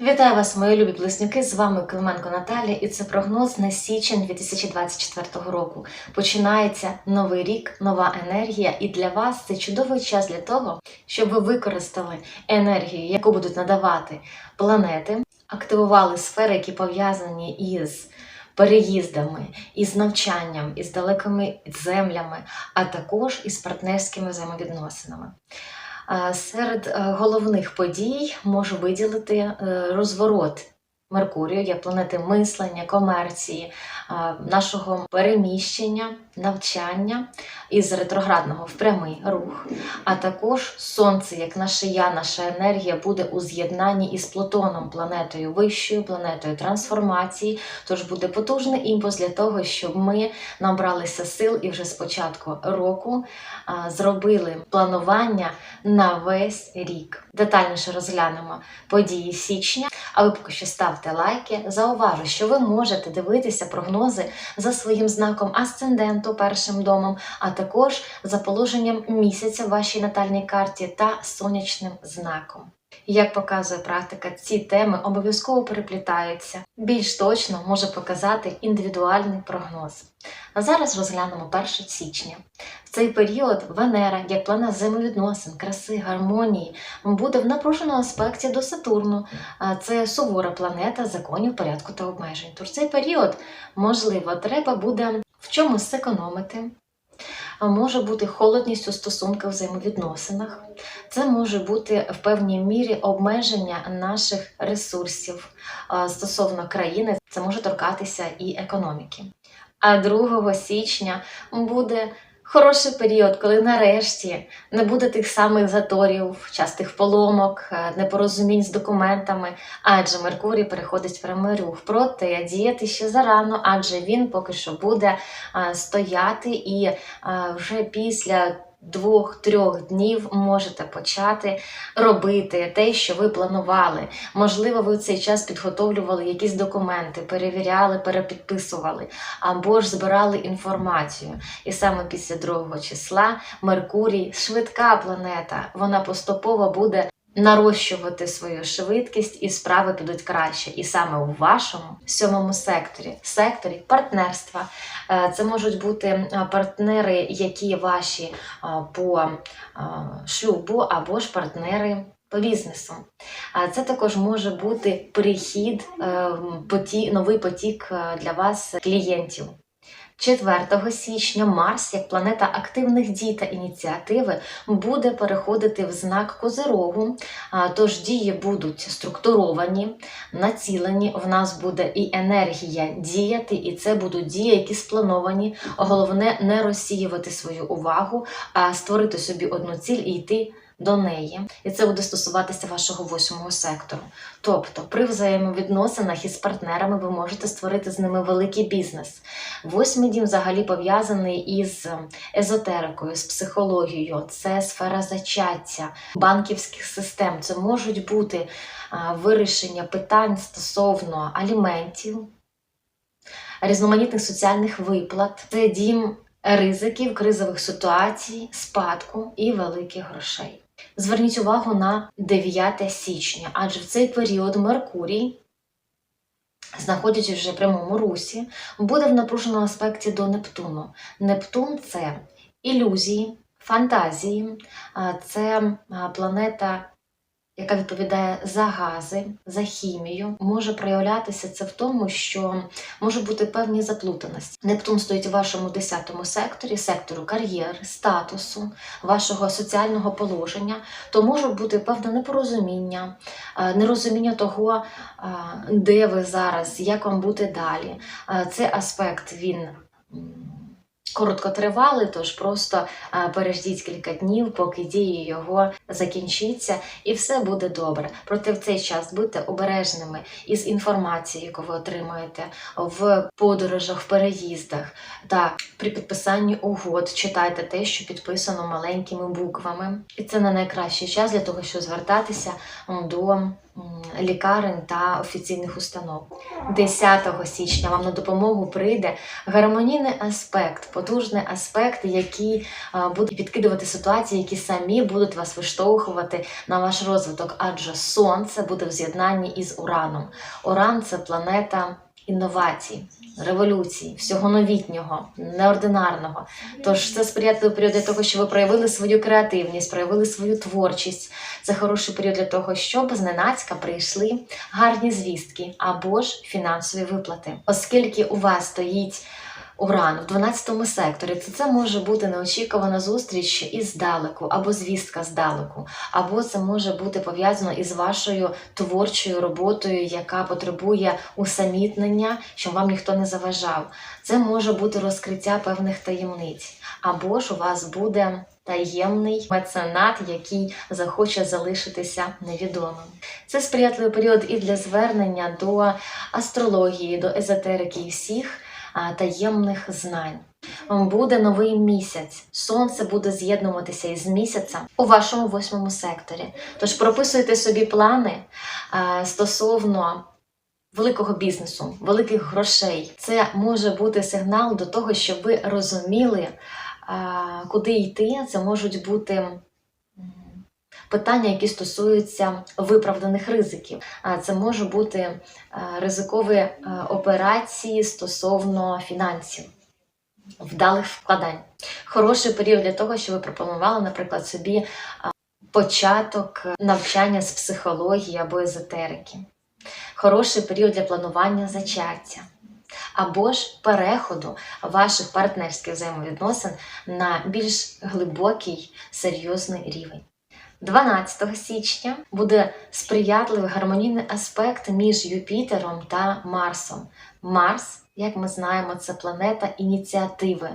Вітаю вас, мої любі близнюки. З вами Клименко Наталія, і це прогноз на січень 2024 року. Починається новий рік, нова енергія, і для вас це чудовий час для того, щоб ви використали енергію, яку будуть надавати планети, активували сфери, які пов'язані із переїздами, із навчанням, із далекими землями, а також із партнерськими взаємовідносинами. Серед е, головних подій можу виділити е, розворот Меркурію як планети мислення, комерції, нашого переміщення, навчання із ретроградного в прямий рух, а також Сонце, як наше я, наша енергія буде у з'єднанні із Плутоном, планетою вищою, планетою трансформації. Тож буде потужний імпульс для того, щоб ми набралися сил і вже з початку року а, зробили планування на весь рік. Детальніше розглянемо події січня. А ви поки що ставте лайки. Зауважу, що ви можете дивитися прогнози за своїм знаком асценденту першим домом, а також за положенням місяця в вашій натальній карті та сонячним знаком. Як показує практика, ці теми обов'язково переплітаються. Більш точно може показати індивідуальний прогноз. А зараз розглянемо 1 січня. В цей період Венера, як планета взаємовідносин, краси, гармонії, буде в напруженому аспекті до Сатурну. Це сувора планета законів, порядку та обмежень. Тож цей період, можливо, треба буде в чому зекономити. Може бути холодність у стосунках взаємовідносинах. Це може бути в певній мірі обмеження наших ресурсів стосовно країни. Це може торкатися і економіки. А 2 січня буде хороший період, коли нарешті не буде тих самих заторів, частих поломок, е, непорозумінь з документами, адже Меркурій переходить в прямий рух. Проте діяти ще зарано, адже він поки що буде е, стояти і е, вже після. Двох-трьох днів можете почати робити те, що ви планували. Можливо, ви в цей час підготовлювали якісь документи, перевіряли, перепідписували або ж збирали інформацію. І саме після другого числа Меркурій, швидка планета, вона поступово буде нарощувати свою швидкість і справи підуть краще. І саме у вашому сьомому секторі, секторі партнерства, Е, це можуть бути е, партнери, які ваші е, по шлюбу, або ж партнери. По бізнесу. А це також може бути перехід, новий потік для вас клієнтів. 4 січня Марс, як планета активних дій та ініціативи, буде переходити в знак Козирогу, тож дії будуть структуровані, націлені. В нас буде і енергія діяти, і це будуть дії, які сплановані. Головне не розсіювати свою увагу, а створити собі одну ціль і йти до неї. І це буде стосуватися вашого восьмого сектору. Тобто, при взаємовідносинах із партнерами ви можете створити з ними великий бізнес. Восьмий дім взагалі пов'язаний із езотерикою, з психологією. Це сфера зачаття, банківських систем. Це можуть бути вирішення питань стосовно аліментів, різноманітних соціальних виплат. Це дім ризиків, кризових ситуацій, спадку і великих грошей. Зверніть увагу на 9 січня, адже в цей період Меркурій, знаходячись вже в прямому русі, буде в напруженому аспекті до Нептуну. Нептун це ілюзії, фантазії, це планета, яка відповідає за гази, за хімію. Може проявлятися це в тому, що може бути певні заплутаності. Нептун стоїть у вашому 10 секторі, сектору кар'єри, статусу, вашого соціального положення, то може бути певне непорозуміння, е, нерозуміння того, е, де ви зараз, як вам бути далі. Е, Цей аспект він. Короткотривалий, тож просто переждіть кілька днів, поки дія його закінчиться, і все буде добре. Проте в цей час будьте обережними із інформацією, яку ви отримуєте в подорожах, в переїздах та при підписанні угод. Читайте те, що підписано маленькими буквами. І це не найкращий час для того, щоб звертатися до лікарень та офіційних установ. 10 січня вам на допомогу прийде гармонійний аспект, потужний аспект, який буде підкидувати ситуації, які самі будуть вас виштовхувати на ваш розвиток, адже сонце буде в з'єднанні із Ураном. Уран це планета інновацій, революцій, всього новітнього, неординарного. Тож це сприятливий період для того, щоб ви проявили свою креативність, проявили свою творчість. Це хороший період для того, щоб зненацька прийшли гарні звістки або ж фінансові виплати. Оскільки у вас стоїть Уран в 12 секторі, то це може бути неочікувана зустріч із здалеку, або звістка здалеку, або це може бути пов'язано із вашою творчою роботою, яка потребує усамітнення, щоб вам ніхто не заважав. Це може бути розкриття певних таємниць, або ж у вас буде таємний меценат, який захоче залишитися невідомим. Це сприятливий період і для звернення до астрології, до езотерики і всіх таємних знань. Буде новий місяць. Сонце буде з'єднуватися із місяцем у вашому восьмому секторі. Тож прописуйте собі плани стосовно великого бізнесу, великих грошей. Це може бути сигнал до того, щоб ви розуміли, куди йти. Це можуть бути. Питання, які стосуються виправданих ризиків, це може бути е, ризикові е, операції стосовно фінансів, вдалих вкладань. Хороший період для того, щоб ви пропонували, наприклад, собі початок навчання з психології або езотерики. Хороший період для планування зачаття. Або ж переходу ваших партнерських взаємовідносин на більш глибокий серйозний рівень. 12 січня буде сприятливий гармонійний аспект між Юпітером та Марсом. Марс, як ми знаємо, це планета ініціативи,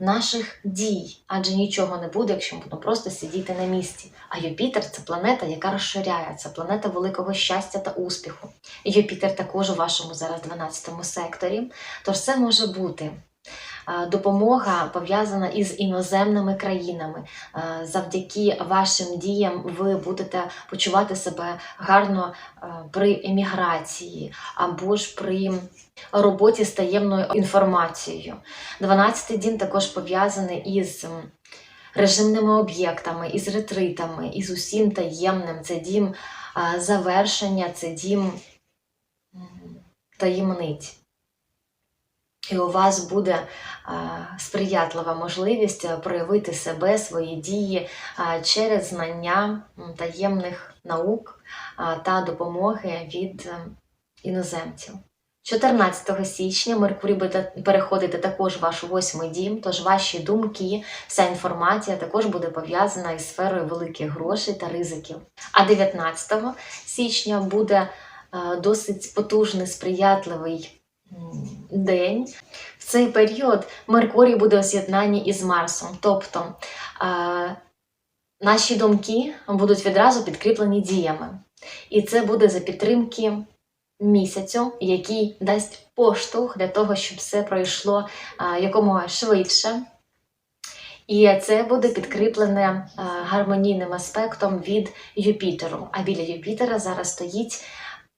наших дій, адже нічого не буде, якщо ми будемо просто сидіти на місці. А Юпітер це планета, яка розширяє, це планета великого щастя та успіху. Юпітер також у вашому зараз 12 секторі. Тож це може бути допомога пов'язана із іноземними країнами. Завдяки вашим діям ви будете почувати себе гарно при еміграції або ж при роботі з таємною інформацією. 12-й дім також пов'язаний із режимними об'єктами, із ретритами, із усім таємним. Це дім завершення, це дім таємниць. І у вас буде сприятлива можливість проявити себе, свої дії через знання таємних наук та допомоги від е, іноземців. 14 січня Меркурій буде переходити також в ваш восьмий дім, тож ваші думки, вся інформація також буде пов'язана із сферою великих грошей та ризиків. А 19 січня буде е, досить потужний, сприятливий день. В цей період Меркурій буде у з'єднанні із Марсом. Тобто е, наші думки будуть відразу підкріплені діями. І це буде за підтримки місяцю, який дасть поштовх для того, щоб все пройшло а, якомога швидше. І це буде підкріплене а, гармонійним аспектом від Юпітеру. А біля Юпітера зараз стоїть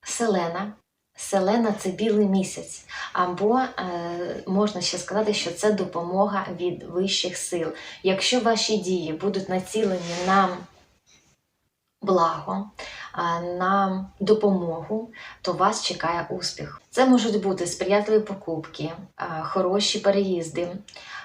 Селена. Селена це білий місяць, або е, можна ще сказати, що це допомога від вищих сил. Якщо ваші дії будуть націлені на благо, а, на допомогу, то вас чекає успіх. Це можуть бути сприятливі покупки, а, хороші переїзди,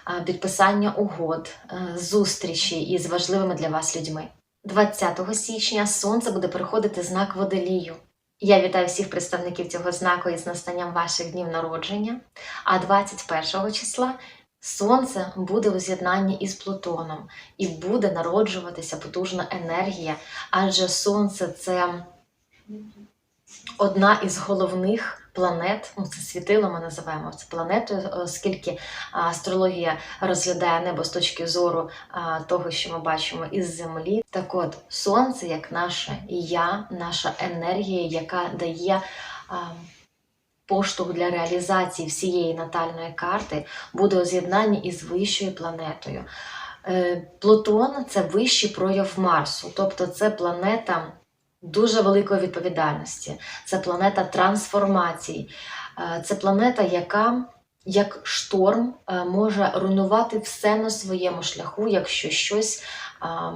а, підписання угод, е, зустрічі із важливими для вас людьми. 20 січня сонце буде переходити знак водолію. Я вітаю всіх представників цього знаку із настанням ваших днів народження. А 21 числа сонце буде у з'єднанні із Плутоном і буде народжуватися потужна енергія, адже сонце це одна із головних планет, ну це світило ми називаємо це планетою, оскільки астрологія розглядає небо з точки зору того, що ми бачимо із землі. Так от, сонце як наше я, наша енергія, яка дає. Поштовх для реалізації всієї натальної карти буде у з'єднанні із вищою планетою. Е, Плутон це вищий прояв Марсу, тобто це планета дуже великої відповідальності. Це планета трансформацій. Е, Це планета, яка як шторм е, може руйнувати все на своєму шляху, якщо щось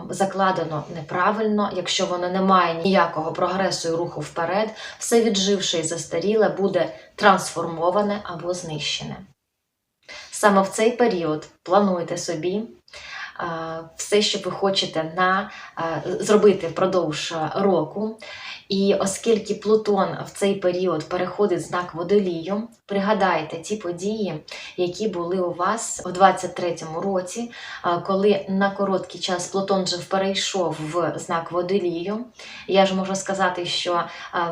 закладено неправильно, якщо воно не має ніякого прогресу і руху вперед, все відживше і застаріле буде трансформоване або знищене. Саме в цей період плануйте собі все, що ви хочете на, зробити впродовж року. І оскільки Плутон в цей період переходить знак водолію, пригадайте ті події, які були у вас в 23-му році, коли на короткий час Плутон вже перейшов в знак водолію. Я ж можу сказати, що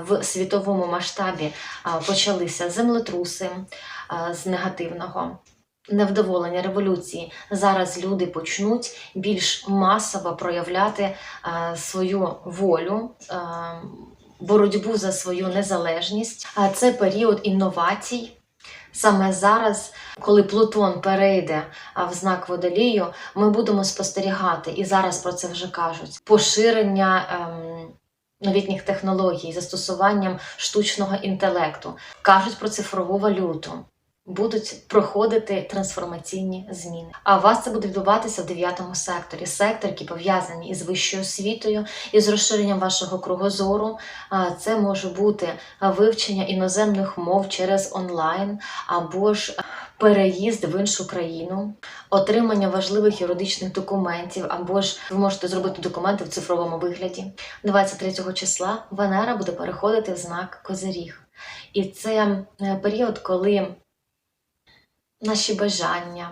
в світовому масштабі почалися землетруси з негативного. Невдоволення революції зараз люди почнуть більш масово проявляти е, свою волю, е, боротьбу за свою незалежність. А це період інновацій. Саме зараз, коли Плутон перейде в знак водолію, ми будемо спостерігати, і зараз про це вже кажуть, поширення ем, новітніх технологій, застосуванням штучного інтелекту. Кажуть про цифрову валюту будуть проходити трансформаційні зміни. А у вас це буде відбуватися в дев'ятому секторі. Сектор, який пов'язаний із вищою освітою, із розширенням вашого кругозору. Це може бути вивчення іноземних мов через онлайн або ж переїзд в іншу країну, отримання важливих юридичних документів, або ж ви можете зробити документи в цифровому вигляді. 23 числа Венера буде переходити в знак Козиріг. І це е, період, коли наші бажання,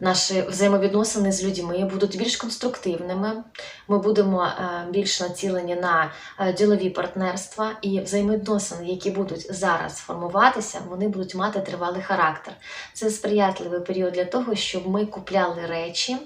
наші взаємовідносини з людьми будуть більш конструктивними. Ми будемо е, більш націлені на е, ділові партнерства і взаємовідносини, які будуть зараз формуватися, вони будуть мати тривалий характер. Це сприятливий період для того, щоб ми купляли речі,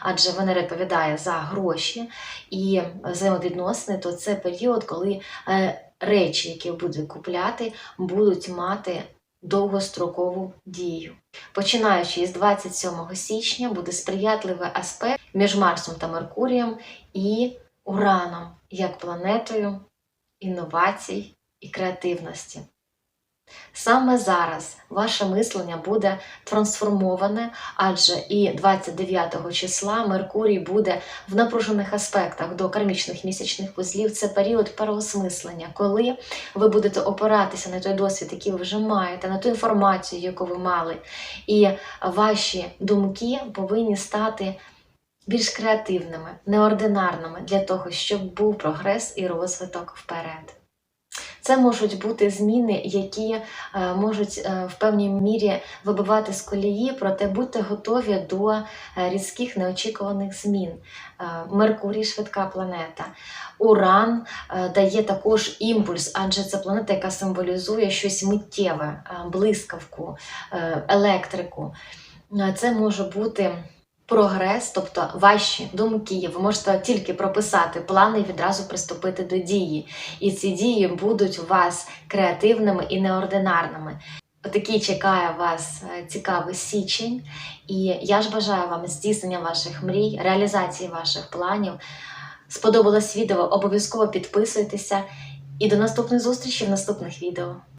адже Венера відповідає за гроші і взаємовідносини, то це період, коли е, речі, які ви будете купляти, будуть мати довгострокову дію. Починаючи із 27 січня буде сприятливий аспект між Марсом та Меркурієм і Ураном як планетою інновацій і креативності. Саме зараз ваше мислення буде трансформоване, адже і 29 числа Меркурій буде в напружених аспектах до кармічних місячних вузлів. Це період переосмислення, коли ви будете опиратися на той досвід, який ви вже маєте, на ту інформацію, яку ви мали. І ваші думки повинні стати більш креативними, неординарними для того, щоб був прогрес і розвиток вперед. Це можуть бути зміни, які е, можуть е, в певній мірі вибивати з колії, проте будьте готові до е, різких неочікуваних змін. Меркурій швидка планета. Уран дає також імпульс, адже це планета, яка символізує щось миттєве, блискавку, електрику. Це може бути прогрес, тобто ваші думки. Ви можете тільки прописати плани і відразу приступити до дії. І ці дії будуть у вас креативними і неординарними. Отакий чекає вас е, цікавий січень, і я ж бажаю вам здійснення ваших мрій, реалізації ваших планів. Сподобалось відео? Обов'язково підписуйтеся і до наступних зустрічей в наступних відео.